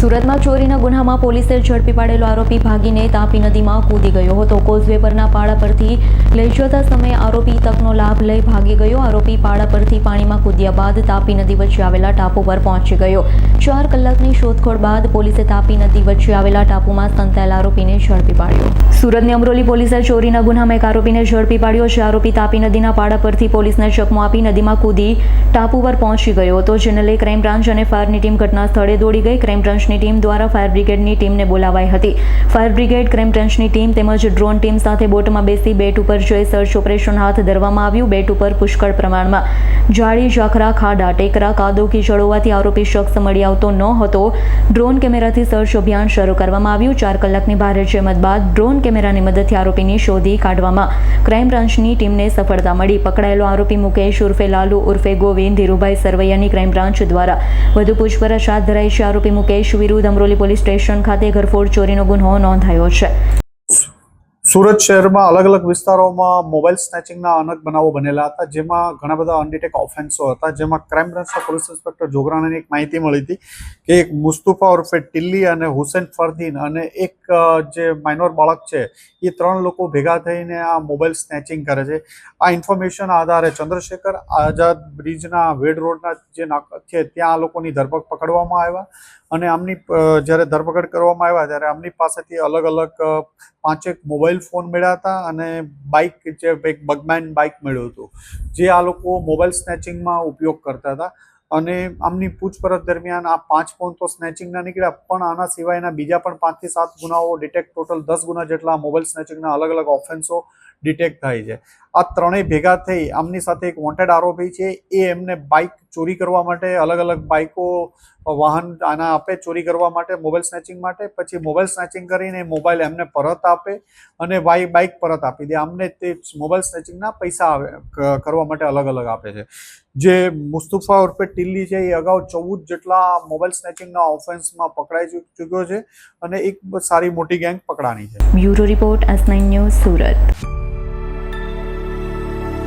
સુરતમાં ચોરીના ગુનામાં પોલીસે ઝડપી પાડેલો આરોપી ભાગીને તાપી નદીમાં કૂદી ગયો હતો. કોઝવે પરના પાડા પરથી લઈ જતા સમયે આરોપી તકનો લાભ લઈ ભાગી ગયો. આરોપી પાડા પરથી પાણીમાં કૂદ્યા બાદ તાપી નદી વચ્ચે આવેલા ટાપુ પર પહોંચી ગયો. ચાર કલાકની શોધખોળ બાદ પોલીસે તાપી નદી વચ્ચે આવેલા ટાપુમાં સંતાયેલા આરોપીને ઝડપી પાડ્યો. સુરતની અમરોલી પોલીસે ચોરીના ગુનામાં એક આરોપીને ઝડપી પાડ્યો છે. આરોપી તાપી નદીના પાડા પરથી પોલીસને ચકમો આપી નદીમાં કૂદી ટાપુ પર પહોંચી ગયો હતો, જેને લઈ ક્રાઇમ બ્રાન્ચ અને ફાયરની ટીમ ઘટના સ્થળે દોડી ગઈ. ક્રાઇમ બ્રાન્ચની ટીમ દ્વારા ફાયર બ્રિગેડની ટીમને બોલાવાઈ હતી. ફાયર બ્રિગેડ ક્રાઇમ બ્રાન્ચની ટીમ તેમજ ડ્રોન ટીમ સાથે બોટમાં બેસી બેટ ઉપર જઈ સર્ચ ઓપરેશન હાથ ધરવામાં આવ્યું. બેટ ઉપર પુષ્કળ પ્રમાણમાં જાળી, ઝાખરા, ખાડા, ટેકરા, કાદો કે જળોવાથી આરોપી શખ્સ મળી આવતો ન હતો. ડ્રોન કેમેરાથી સર્ચ અભિયાન શરૂ કરવામાં આવ્યું. ચાર કલાકની ભારે જહેમત બાદ ડ્રોન કેમેરાની મદદથી આરોપીની શોધી કાઢવામાં ક્રાઇમ બ્રાન્ચની ટીમને સફળતા મળી. પકડાયેલો આરોપી મુકેશ ઉર્ફે લાલુ ઉર્ફે ગોવિંદ ધીરુભાઈ સરવૈયાની ક્રાઇમ બ્રાન્ચ દ્વારા વધુ પૂછપરછ હાથ ધરાઈ છે. આરોપી મુકેશ વિરુદ્ધ અમરોલી પોલીસ સ્ટેશન ખાતે ઘરફોડ ચોરીનો ગુન્હો નોંધાયો છે. સુરત શહેરમાં અલગ અલગ વિસ્તારોમાં મોબાઈલ સ્નેચિંગના અનેક બનાવો બનેલા હતા, જેમાં ઘણા બધા અનડિટેક ઓફેન્સો હતા, જેમાં ક્રાઇમ બ્રાન્ચના પોલીસ ઇન્સ્પેક્ટર જોગરાણાને એક માહિતી મળી હતી કે એક મુસ્તુફા ઉર્ફે ટિલ્લી અને હુસેન ફરદીન અને એક જે માઇનોર બાળક છે, એ ત્રણ લોકો ભેગા થઈને આ મોબાઈલ સ્નેચિંગ કરે છે. આ ઇન્ફોર્મેશન આધારે ચંદ્રશેખર આઝાદ બ્રિજના વેડ રોડના જે નાક છે, ત્યાં આ લોકોની ધરપકડ પકડવામાં આવ્યા. અને આમની જ્યારે ધરપકડ કરવામાં આવ્યા ત્યારે આમની પાસેથી અલગ અલગ પાંચેક મોબાઈલ ફોન મળ્યા હતા અને બાઇક જે એક બગમેન બાઇક મળ્યું હતું, જે આ લોકો મોબાઈલ સ્નેચિંગમાં ઉપયોગ કરતા હતા. અને આમની પૂછપરછ દરમિયાન આ પાંચ ફોન તો સ્નેચિંગના નીકળ્યા, પણ આના સિવાયના બીજા પણ પાંચથી સાત ગુનાઓ ડિટેક્ટ ટોટલ દસ ગુના જેટલા મોબાઈલ સ્નેચિંગના અલગ અલગ ઓફેન્સો ડિટેક્ટ થાય છે. આ ત્રણેય ભેગા થઈ આમની સાથે એક વોન્ટેડ આરોપી છે, એ એમને બાઇક ચોરી કરવા માટે અલગ અલગ બાઇકો વાહન આના આપે ચોરી કરવા માટે, મોબાઈલ સ્નેચિંગ માટે, પછી મોબાઈલ સ્નેચિંગ કરીને મોબાઈલ એમને પરત આપે અને બાઇક બાઇક પરત આપી દે. આમને તે મોબાઈલ સ્નેચિંગના પૈસા આવે કરવા માટે અલગ અલગ આપે છે. જે મુસ્તુફા ઉર્ફે ટિલ્લી છે, એ અગાઉ ચૌદ જેટલા મોબાઈલ સ્નેચિંગના ઓફેન્સમાં પકડાઈ ચૂક્યો છે અને એક સારી મોટી ગેંગ પકડાની છે. Bureau report S news Surat.